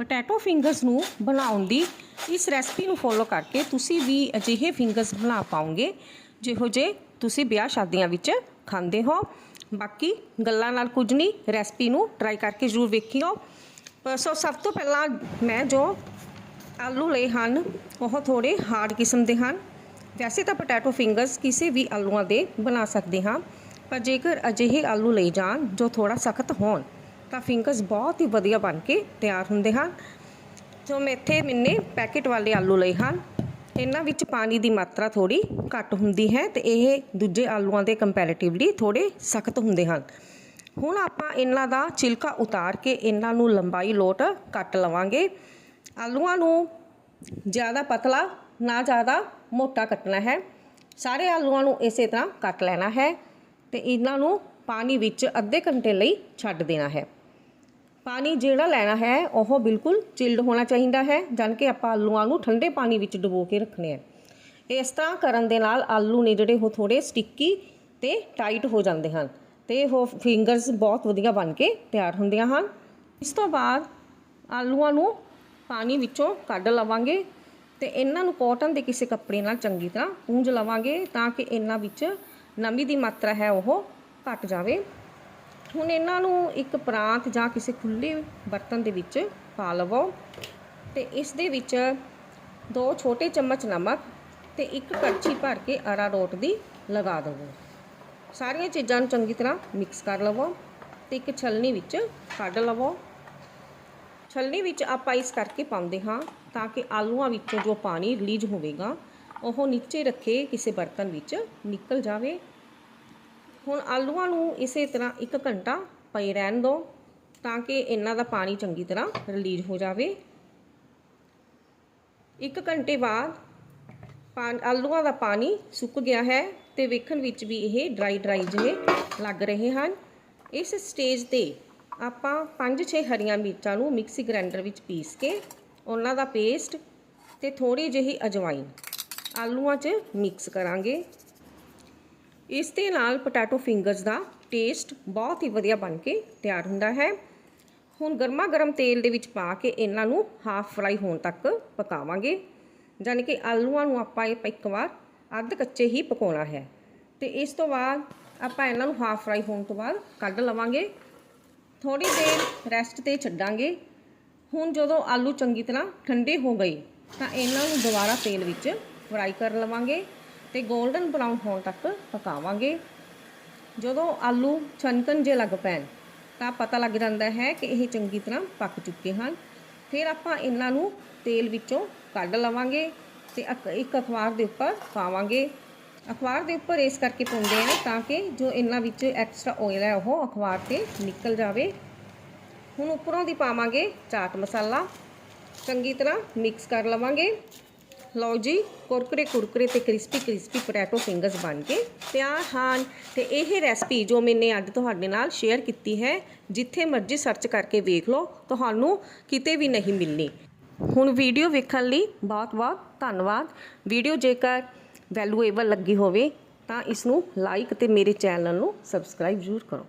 Potato fingers ਨੂੰ ਬਣਾਉਣ ਦੀ ਇਸ ਰੈਸਪੀ ਨੂੰ ਫੋਲੋ ਕਰਕੇ ਤੁਸੀਂ ਵੀ ਅਜਿਹੇ ਫਿੰਗਰਸ ਬਣਾ ਪਾਓਗੇ, ਜਿਹੋ ਜੇ ਤੁਸੀਂ ਵਿਆਹ ਸ਼ਾਦੀਆਂ ਵਿੱਚ ਖਾਂਦੇ ਹੋ। ਬਾਕੀ ਗੱਲਾਂ ਨਾਲ ਕੁਝ ਨਹੀਂ, ਰੈਸਪੀ ਨੂੰ ਟਰਾਈ ਕਰਕੇ ਜ਼ਰੂਰ ਵੇਖਿਓ। ਪ- ਸੋ ਸਭ ਤੋਂ ਪਹਿਲਾਂ ਮੈਂ ਜੋ ਆਲੂ ਲਏ ਹਨ, ਉਹ ਥੋੜੇ ਹਾਰਡ ਕਿਸਮ ਦੇ ਹਨ। ਵੈਸੇ ਤਾਂ ਪੋਟੈਟੋ ਫਿੰਗਰਸ ਕਿਸੇ ਵੀ ਆਲੂਆਂ ਦੇ ਬਣਾ ਸਕਦੇ ਹਾਂ, ਪਰ ਜੇਕਰ ਅਜਿਹੇ ਆਲੂ ਲਈ ਜਾਣ ਜੋ ਥੋੜਾ ਸਖਤ ਹੋਣ ਤਾਂ ਫਿੰਗਰਸ ਬਹੁਤ ਹੀ ਵਧੀਆ ਬਣ ਕੇ ਤਿਆਰ ਹੁੰਦੇ ਹਨ। ਜੋ ਮੈਂ ਇੱਥੇ ਮੈਨੇ ਪੈਕੇਟ ਵਾਲੇ ਆਲੂ ਲਏ ਹਨ, ਇਹਨਾਂ ਵਿੱਚ ਪਾਣੀ ਦੀ ਮਾਤਰਾ ਥੋੜੀ ਘੱਟ ਹੁੰਦੀ ਹੈ ਤੇ ਇਹ ਦੂਜੇ ਆਲੂਆਂ ਦੇ ਕੰਪੈਰੀਟਿਵਲੀ ਥੋੜੇ ਸਖਤ ਹੁੰਦੇ ਹਨ। ਹੁਣ ਆਪਾਂ ਇਹਨਾਂ ਦਾ ਛਿਲਕਾ ਉਤਾਰ ਕੇ ਇਹਨਾਂ ਨੂੰ ਲੰਬਾਈ ਲੋਟ ਕੱਟ ਲਵਾਂਗੇ। ਆਲੂਆਂ ਨੂੰ ਜ਼ਿਆਦਾ ਪਤਲਾ, ਨਾ ਜ਼ਿਆਦਾ ਮੋਟਾ ਕੱਟਣਾ ਹੈ। ਸਾਰੇ ਆਲੂਆਂ ਨੂੰ ਇਸੇ ਤਰ੍ਹਾਂ ਕੱਟ ਲੈਣਾ ਹੈ ਤੇ ਇਹਨਾਂ ਨੂੰ ਪਾਣੀ ਵਿੱਚ ਅੱਧੇ ਘੰਟੇ ਲਈ ਛੱਡ ਦੇਣਾ ਹੈ। ਪਾਣੀ ਜਿਹੜਾ ਲੈਣਾ ਹੈ, ਉਹ ਬਿਲਕੁਲ ਚਿਲਡ ਹੋਣਾ ਚਾਹੀਦਾ ਹੈ ਜਾਨ ਕਿ ਆਪਾਂ ਆਲੂਆਂ ਨੂੰ ਠੰਡੇ ਪਾਣੀ ਵਿੱਚ ਡੁਬੋ ਕੇ ਰੱਖਣੇ ਆ। ਇਸ ਤਰ੍ਹਾਂ ਕਰਨ ਦੇ ਨਾਲ ਆਲੂ ਨੇ ਜਿਹੜੇ ਉਹ ਥੋੜੇ ਸਟਿੱਕੀ ਤੇ ਟਾਈਟ ਹੋ ਜਾਂਦੇ ਹਨ ਤੇ ਉਹ ਫਿੰਗਰਸ ਬਹੁਤ ਵਧੀਆ ਬਣ ਕੇ ਤਿਆਰ ਹੁੰਦੀਆਂ ਹਨ। ਇਸ ਤੋਂ ਬਾਅਦ ਆਲੂਆਂ ਨੂੰ ਪਾਣੀ ਵਿੱਚੋਂ ਕੱਢ ਲਵਾਂਗੇ ਤੇ ਇਹਨਾਂ ਨੂੰ ਕਾਟਨ ਦੇ ਕਿਸੇ ਕੱਪੜੇ ਨਾਲ ਚੰਗੀ ਤਰ੍ਹਾਂ ਪੂੰਝ ਲਵਾਂਗੇ ਤਾਂ ਕਿ ਇਹਨਾਂ ਵਿੱਚ ਨਮੀ ਦੀ ਮਾਤਰਾ ਹੈ ਉਹ ਘਟ ਜਾਵੇ। ਹੁਣ ਇਹਨਾਂ ਨੂੰ ਇੱਕ ਪਰਾਤ ਜਾਂ ਕਿਸੇ ਖੁੱਲੇ ਬਰਤਨ ਦੇ ਵਿੱਚ ਪਾ ਲਵੋ ਤੇ ਇਸ ਦੇ ਵਿੱਚ ਦੋ ਛੋਟੇ ਚਮਚ ਨਮਕ ਤੇ ਇੱਕ ਕੜਛੀ ਭਰ ਕੇ ਅਰਾਰੋਟ ਦੀ ਲਗਾ ਦੇਵੋ। ਸਾਰੀਆਂ ਚੀਜ਼ਾਂ ਨੂੰ ਚੰਗੀ ਤਰ੍ਹਾਂ ਮਿਕਸ ਕਰ ਲਵੋ ਤੇ ਇੱਕ ਛਲਣੀ ਵਿੱਚ ਕੱਢ ਲਵੋ। ਛਲਣੀ ਵਿੱਚ ਆਪਾਂ ਇਸ ਕਰਕੇ ਪਾਉਂਦੇ ਹਾਂ ਤਾਂ ਕਿ ਆਲੂਆਂ ਵਿੱਚੋਂ ਜੋ ਪਾਣੀ ਰਿਲੀਜ਼ ਹੋਵੇਗਾ, ਉਹ ਨੀਚੇ ਰੱਖੇ ਕਿਸੇ ਬਰਤਨ ਵਿੱਚ ਨਿਕਲ ਜਾਵੇ ਹੁਣ ਆਲੂਆਂ ਨੂੰ ਇਸੇ ਤਰ੍ਹਾਂ 1 ਘੰਟਾ ਪਈ ਰਹਿਣ ਦਿਓ ਤਾਂ ਕਿ ਇਹਨਾਂ ਦਾ ਪਾਣੀ ਚੰਗੀ ਤਰ੍ਹਾਂ ਰਿਲੀਜ਼ ਹੋ ਜਾਵੇ। 1 ਘੰਟੇ ਬਾਅਦ ਪਾ ਆਲੂਆਂ ਦਾ ਪਾਣੀ ਸੁੱਕ ਗਿਆ ਹੈ ਤੇ ਵੇਖਣ ਵਿੱਚ ਵੀ ਇਹ ਡਰਾਈ ਡਰਾਈ ਜਿਹੇ ਲੱਗ ਰਹੇ ਹਨ। ਇਸ ਸਟੇਜ ਤੇ ਆਪਾਂ 5-6 ਹਰੀਆਂ ਮਿਰਚਾਂ ਨੂੰ ਮਿਕਸੀ ਗ੍ਰਾਈਂਡਰ ਵਿੱਚ ਪੀਸ ਕੇ ਉਹਨਾਂ ਦਾ ਪੇਸਟ ਤੇ ਥੋੜੀ ਜਿਹੀ ਅਜਵਾਇਨ ਆਲੂਆਂ 'ਚ ਮਿਕਸ ਕਰਾਂਗੇ। ਇਸ ਦੇ ਨਾਲ ਪੋਟੈਟੋ ਫਿੰਗਰਸ ਦਾ ਟੇਸਟ ਬਹੁਤ ਹੀ ਵਧੀਆ ਬਣ ਕੇ ਤਿਆਰ ਹੁੰਦਾ ਹੈ। ਹੁਣ ਗਰਮਾ ਗਰਮ ਤੇਲ ਦੇ ਵਿੱਚ ਪਾ ਕੇ ਇਹਨਾਂ ਨੂੰ ਹਾਫ ਫਰਾਈ ਹੋਣ ਤੱਕ ਪਕਾਵਾਂਗੇ। ਯਾਨੀ ਕਿ ਆਲੂਆਂ ਨੂੰ ਆਪਾਂ ਇਹ ਇੱਕ ਵਾਰ ਅੱਧ ਕੱਚੇ ਹੀ ਪਕਾਉਣਾ ਹੈ। ਤੇ ਇਸ ਤੋਂ ਬਾਅਦ ਆਪਾਂ ਇਹਨਾਂ ਨੂੰ ਹਾਫ ਫਰਾਈ ਹੋਣ ਤੋਂ ਬਾਅਦ ਕੱਢ ਲਵਾਂਗੇ। ਥੋੜੀ ਦੇਰ ਰੈਸਟ ਤੇ ਛੱਡਾਂਗੇ। ਹੁਣ ਜਦੋਂ ਆਲੂ ਚੰਗੀ ਤਰ੍ਹਾਂ ਠੰਡੇ ਹੋ ਗਏ, ਤਾਂ ਇਹਨਾਂ ਨੂੰ ਦੁਬਾਰਾ ਤੇਲ ਵਿੱਚ ਫਰਾਈ ਕਰ ਲਵਾਂਗੇ। ਤੇ 골ਡਨ ਬਰਾਊਨ ਹੋਣ ਤੱਕ ਪਕਾਵਾਂਗੇ। ਜਦੋਂ ਆਲੂ ਛਣਕਣ ਜੇ ਲੱਗ ਪੈਣ, ਤਾਂ ਪਤਾ ਲੱਗ ਜਾਂਦਾ ਹੈ ਕਿ ਇਹ ਚੰਗੀ ਤਰ੍ਹਾਂ ਪੱਕ ਚੁੱਕੇ ਹਨ। ਫਿਰ ਆਪਾਂ ਇਹਨਾਂ ਨੂੰ ਤੇਲ ਵਿੱਚੋਂ ਕੱਢ ਲਵਾਂਗੇ ਤੇ ਅਕ- ਇੱਕ ਅਖਬਾਰ ਦੇ ਉੱਪਰ ਪਾਵਾਂਗੇ। ਅਖਬਾਰ ਦੇ ਉੱਪਰ ਇਸ ਕਰਕੇ ਪਾਉਂਦੇ ਆ ਤਾਂ ਕਿ ਜੋ ਇਹਨਾਂ ਵਿੱਚ ਐਕਸਟਰਾ ਆਇਲ ਹੈ, ਉਹ ਅਖਬਾਰ ਤੇ ਨਿਕਲ ਜਾਵੇ। ਹੁਣ ਉੱਪਰੋਂ ਦੀ ਪਾਵਾਂਗੇ ਚਾਟ ਮਸਾਲਾ। ਚੰਗੀ ਤਰ੍ਹਾਂ ਮਿਕਸ ਕਰ ਲਵਾਂਗੇ। ਲਓ ਜੀ, ਕੁਰਕਰੇ ਕੁਰਕਰੇ ਤੇ ਕ੍ਰਿਸਪੀ ਕ੍ਰਿਸਪੀ ਪੋਟੈਟੋ ਫਿੰਗਰਸ ਬਣ ਕੇ ਤਿਆਰ ਹਨ। ਤੇ ਇਹ ਰੈਸਪੀ ਜੋ ਮੈਨੇ ਅੱਜ ਤੁਹਾਡੇ ਨਾਲ ਸ਼ੇਅਰ ਕੀਤੀ ਹੈ, ਜਿੱਥੇ ਮਰਜ਼ੀ ਸਰਚ ਕਰਕੇ ਵੇਖ ਲਓ, ਤੁਹਾਨੂੰ ਕਿਤੇ ਵੀ ਨਹੀਂ ਮਿਲਣੀ। ਹੁਣ ਵੀਡੀਓ ਵੇਖਣ ਲਈ ਬਹੁਤ-ਬਹੁਤ ਧੰਨਵਾਦ। ਵੀਡੀਓ ਜੇਕਰ ਵੈਲੂਏਬਲ ਲੱਗੀ ਹੋਵੇ, ਤਾਂ ਇਸ ਨੂੰ ਲਾਈਕ ਤੇ ਮੇਰੇ ਚੈਨਲ ਨੂੰ ਸਬਸਕ੍ਰਾਈਬ ਜ਼ਰੂਰ ਕਰੋ।